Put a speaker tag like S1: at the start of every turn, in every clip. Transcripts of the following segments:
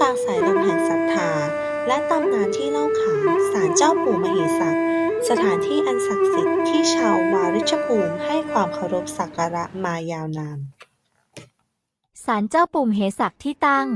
S1: กลางสายลมแห่งศรัทธา และตำนานที่เล่าขานศาลเจ้าปู่มเหสักสถานที่อันศักดิ์สิทธิ์ที่ชาววาริชภูมิให้ความเคารพสักการะมายาวนาน
S2: ศาลเจ้าปู่มเหสักที่ตั้ง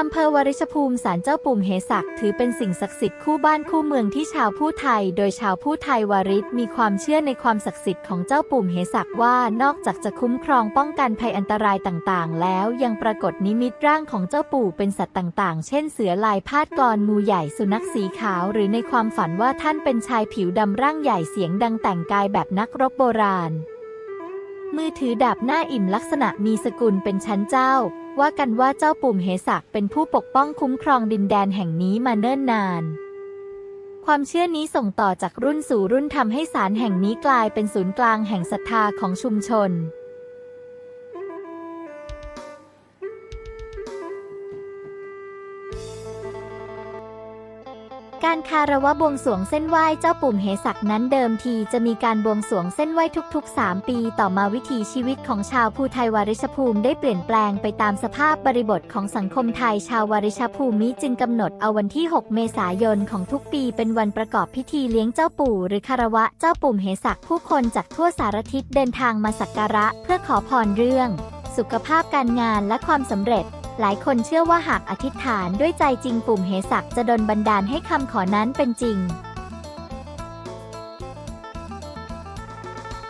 S2: อำเภอวริชภูมิศาลเจ้าปุ่มเหสักถือเป็นสิ่งศักดิ์สิทธิ์คู่บ้านคู่เมืองที่ชาวผู้ไทย โดยชาวผู้ไทยวาริศมีความเชื่อในความศักดิ์สิทธิ์ของเจ้าปุ่มเหสักว่านอกจากจะคุ้มครองป้องกันภัยอันตรายต่างๆ แล้วยังปรากฏนิมิตร่างของเจ้าปู่เป็นสัตว์ต่างๆ เช่นเสือลายพาดกรงูใหญ่สุนัขสีขาว หรือในความฝันว่าท่านเป็นชายผิวดำร่างใหญ่เสียงดังแต่งกายแบบนักรบโบราณ มือถือดาบหน้าอิ่มลักษณะมีสกุลเป็นชั้นเจ้า ว่ากันว่าเจ้าปุ่มเหสักเป็นผู้ปกป้องคุ้มครองดินแดนแห่งนี้มาเนิ่นนาน ความเชื่อนี้ส่งต่อจากรุ่นสู่รุ่นทำให้ศาลแห่งนี้กลายเป็นศูนย์กลางแห่งศรัทธาของชุมชน การคารวะบวงสวงเส้นไหว้เจ้าปุ่มเหสักนั้นเดิมทีจะมีการบวงสวงเส้นไหว้ทุก ๆ 3 ปี ต่อมาวิถีชีวิตของชาวภูไทยวาริชภูมิได้เปลี่ยนแปลงไปตามสภาพบริบทของสังคมไทยชาววาริชภูมิจึงกำหนดเอาวันที่ 6 เมษายนของทุกปี เป็นวันประกอบพิธีเลี้ยงเจ้าปู่หรือคารวะเจ้าปุ่มเหสักผู้คนจากทั่วสารทิศเดินทางมาสักการะ เพื่อขอพรเรื่อง สุขภาพการงานและความสำเร็จ หลายคนเชื่อว่าหากอธิษฐานด้วยใจจริงปุ่มเหสักจะดลบันดาลให้คำขอนั้นเป็นจริง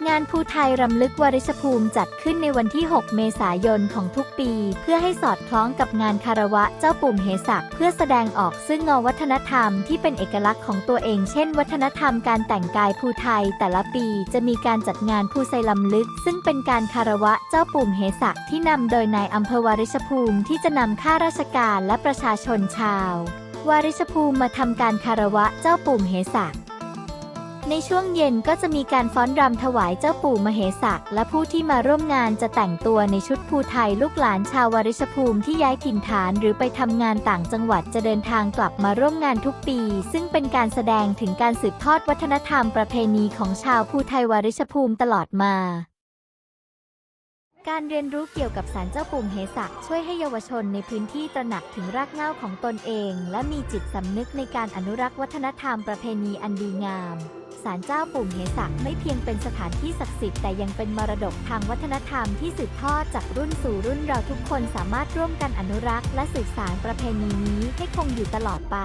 S2: งานภูไทยรำลึกวาริชภูมิจัดขึ้นในวันที่ 6 เมษายนของทุกปี เพื่อให้สอดคล้องกับงานคารวะเจ้าปุ่มเหสักเพื่อแสดงออกซึ่งเงาวัฒนธรรมที่เป็นเอกลักษณ์ของตัวเอง เช่น วัฒนธรรมการแต่งกายภูไทย แต่ละปีจะมีการจัดงานภูไซลำลึก ซึ่งเป็นการคารวะเจ้าปุ่มเหสักที่นำโดยนายอำเภอวาริชภูมิที่จะนำข้าราชการและประชาชนชาววาริชภูมิมาทำการคารวะเจ้าปุ่มเหสัก ในช่วงเย็นก็จะมีการฟ้อนรำถวายเจ้าปู่มเหสักและผู้ที่มาร่วมงานจะแต่งตัวในชุดภูไทยลูกหลานชาววริชภูมิที่ย้ายถิ่นฐานหรือไปทำงานต่างจังหวัดจะเดินทางกลับมาร่วมงานทุกปี ซึ่งเป็นการแสดงถึงการสืบทอดวัฒนธรรมประเพณีของชาวภูไทยวริชภูมิตลอดมา การเรียนรู้เกี่ยวกับศาลเจ้าปู่เหสักช่วยให้เยาวชนในพื้นที่ตระหนักถึงรากเหง้าของตนเอง และมีจิตสำนึกในการอนุรักษ์วัฒนธรรมประเพณีอันดีงาม ศาลเจ้าปู่เหสักไม่เพียงเป็นสถานที่ศักดิ์สิทธิ์แต่ยังเป็นมรดกทางวัฒนธรรมที่สืบทอดจากรุ่นสู่รุ่นเราทุกคนสามารถร่วมกันอนุรักษ์ และสืบสานประเพณีนี้ให้คงอยู่ตลอดไป